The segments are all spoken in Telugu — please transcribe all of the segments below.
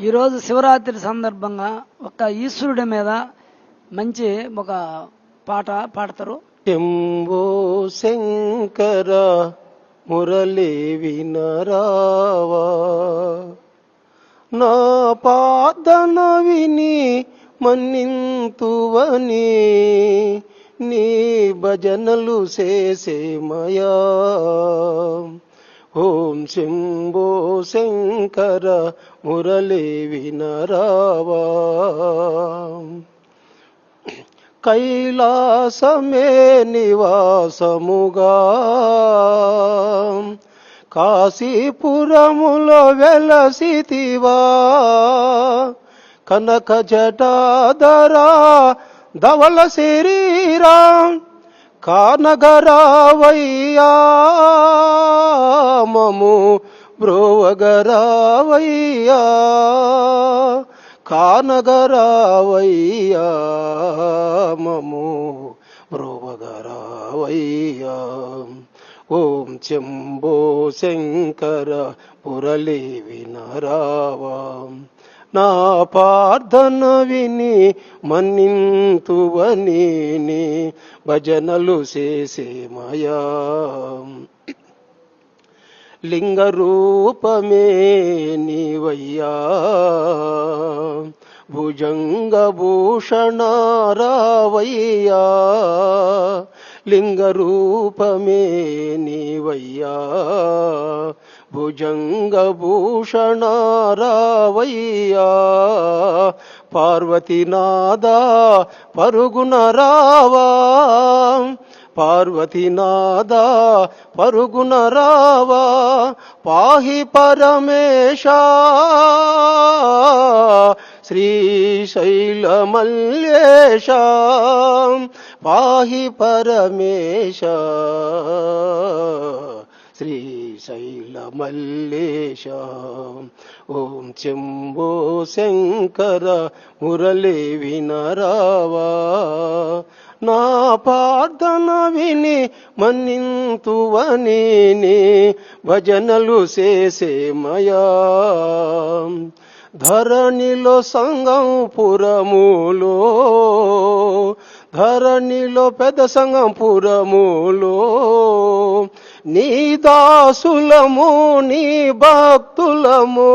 ఈరోజు శివరాత్రి సందర్భంగా ఒక ఈశ్వరుడి మీద మంచి ఒక పాట పాడతారు. శంభో శంకర మురళి వినరావా. నా పాదన విని మన్నింతువని నీ భజనలు చేసేమయా ఓం శంభో శంకర మురళీ వినరావా. కైలాసమే నివాసముగా. కాశీపురములో వెలసితివా. కనక జటాధరా ధవల శరీరా కానగరావయ్యా మము బ్రోవగరావయ్యా. కానగరావయ్యా మము బ్రోవగరావయ్యా. ఓం చెంబో శంకర మురళి వినరావా. నా ప్రార్థన విని మన్నింతువని నీ భజనలు చేసేమయా లింగ రూపమే నీవయ్యా. భుజంగ భూషణ లింగ రూపమే నీవయ్యా. భుజంగ భూషణ రావయ్యా పార్వతీనాద పరుగున రావా పార్వతీనాద పరుగున రావా పాహి పరమేశ శ్రీశైలమల్లేశ పాహి పరమేశ. శ్రీశైల మల్లేశ ఓం చెంబో శంకర మురళి వినరావా నా ప్రార్థన విని మన్నింతువని భజనలు చేసేమయా ధరణిలో సంగం పురములో ధరణిలో పెద్ద సంగంపురములో నీ దాసులము నీ భక్తులము.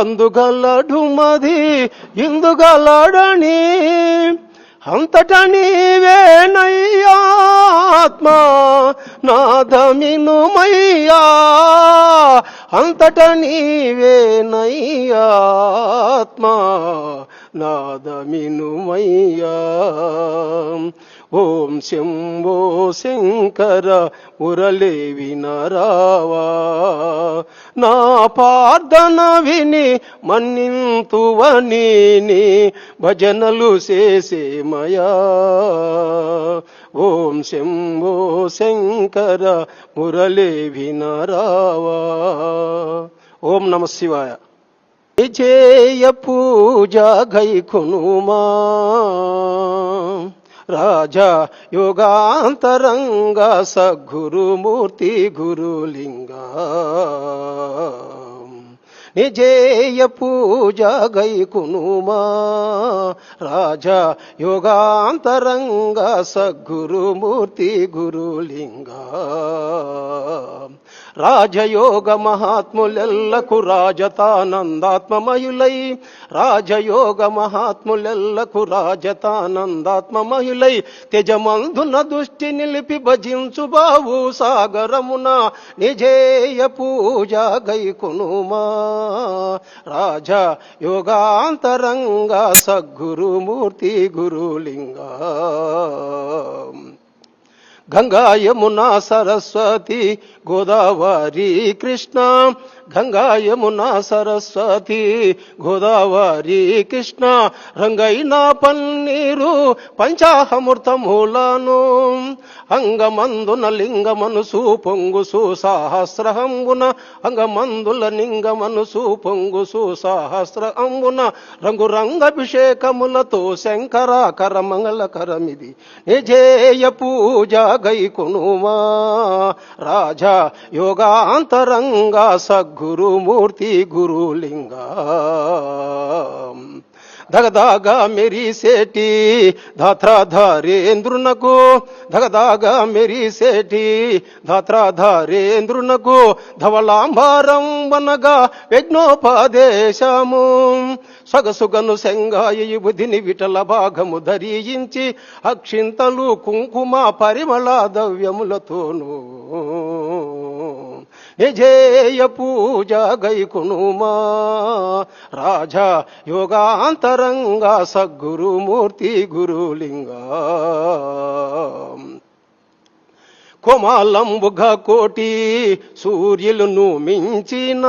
అందుగలడు మది ఇందుగలడని అంతట నీవేనయ్యాత్మ నాదమినుమయ్యా అంతట నీవేనయ్యాత్మ నాదమినుమయ్యా. ఓం శంభో శంకర మురళి వినరావా. నా ప్రార్థన విని మన్నింతువని భజనలు చేసేమయా ఓం శంభో శంకర మురళి వినరావా. ఓం నమ శివాయ. విజయ పూజ గైకునుమా రాజా యోగాంతరంగ సద్గురుమూర్తి గురులింగా. నిజేయ పూజ గైకునుమా రాజా యోగాంతరంగ సద్గురుమూర్తి గురులింగ. రాజయోగ మహాత్ములెల్లకు రాజతానందాత్మమయులై. రాజయోగ మహాత్ములెల్లకు రాజతానందాత్మమయులై. తెజమందున దృష్టి నిలిపి భజించు బావు సాగరమున. నిజేయ పూజ గైకునుమా రాజా యోగాంతరంగ సద్గురుమూర్తి గురులింగా. గంగా యమునా సరస్వతి గోదావరి కృష్ణ. గంగా యమునా సరస్వతి గోదావరి కృష్ణ. రంగైన పన్నీరు పంచాహమృతములను. అంగమందున లింగమనుసు మనసు పొంగు సుసహస్రహంబున అంగమందుల లింగమనుసు మనసు పొంగు సుసహస్రహంబున రంగు రంగభిషేకములతో శంకర కరమంగళకరమిది నిజేయ పూజ గైకునుమా. రాజా యోగాంతరంగా సద్గురుమూర్తి గురులింగా. దగదాగా మెరిసేటి ధాత్రాధారేంద్రునకు. దగదాగా మెరిసేటి ధాత్రాధారేంద్రునకు. ధవలాంబారం వనగా యజ్ఞోపదేశము. సొగసుగను సెంగాయి బుధిని విటల భాగము ధరించి అక్షింతలు కుంకుమ పరిమళ ద్రవ్యములతోనూ యజేయ పూజ గైకునుమా? రాజా యోగాంతరంగా సద్గురుమూర్తి గురులింగా. కోమాలంబుగ కోటి సూర్యులను మించిన.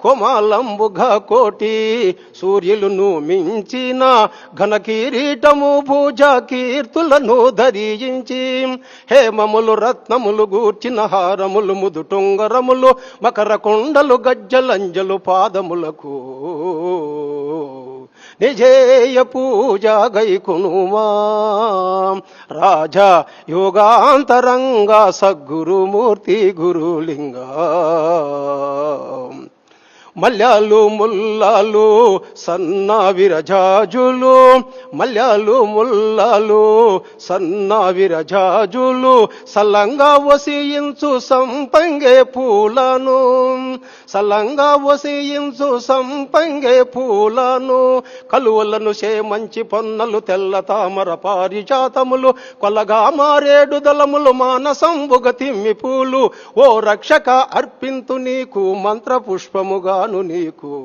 కోమాలంబుగ కోటి సూర్యులను మించిన ఘన కిరీటము భూజ కీర్తులను ధరించి. హేమములు రత్నములు గూర్చిన హారములు ముదుటుంగరములు మకర కొండలు గజ్జలంజలు పాదములకు నిజేయ పూజ గైకునుమా. రాజా యోగాంతరంగా సద్గురుమూర్తి గురులింగా. మల్యాలు ముల్లాలు సన్న విరజాజులు. మల్యాలు ముల్లాలు సన్న విరజాజులు. సల్లంగా వసించు సంపంగే పూలను. సల్లంగా వసించు సంపంగే పూలను. కలువలను మంచి పొన్నలు తెల్ల తామర పారిజాతములు. కొలగా మారేడు దళములు మానసంబుగ తిమ్మి పూలు ఓ రక్షక అర్పింతు నీకు మంత్ర పుష్పముగాను నీకు.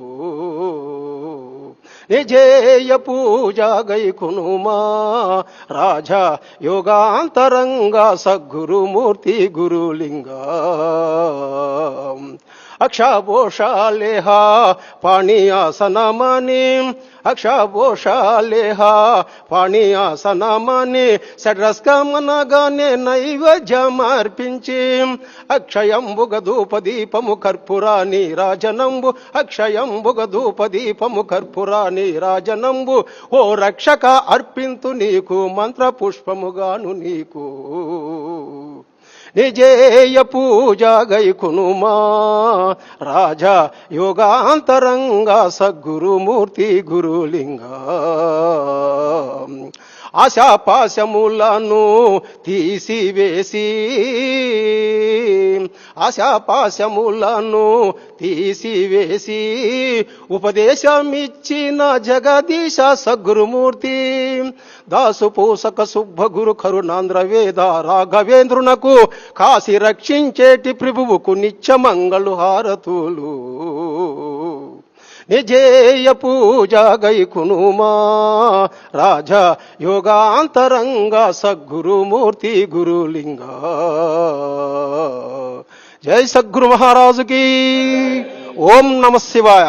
నిజేయ పూజ గైకునుమా. రాజా యోగాంతరంగా సద్గురుమూర్తి గురులింగా. అక్షాభోషాలేహ పాణియాసనమని అక్షాభోషాలేహ పాణియాసనమని షడ్రస్కమనగానే నైవేద్యమర్పించి అక్షయంబుగ ధూపదీపము కర్పురాని రాజనంబు అక్షయంబుగ ధూపదీపము కర్పురాని రాజనంబు ఓ రక్షక అర్పింతు నీకు మంత్ర పుష్పముగాను నీకు నిజేయ పూజ గైకునుమా రాజా యోగాంతరంగా సద్గురుమూర్తి గురులింగా. ఆశాపాశములను తీసివేసి ఆశాపాశములను తీసివేసి ఉపదేశమిచ్చిన జగదీశ సగురుమూర్తి దాసు పోసక శుభ గురు కరుణాంధ్ర వేద రాఘవేంద్రునకు కాశీ రక్షించేటి ప్రభువుకు నిత్యమంగళు హారతులు నిజేయ పూజ గైకునుమా రాజా యోగాంతరంగ సద్గురుమూర్తి గురులింగ. జై సద్గురు మహారాజుకి. ఓం నమ శివాయ.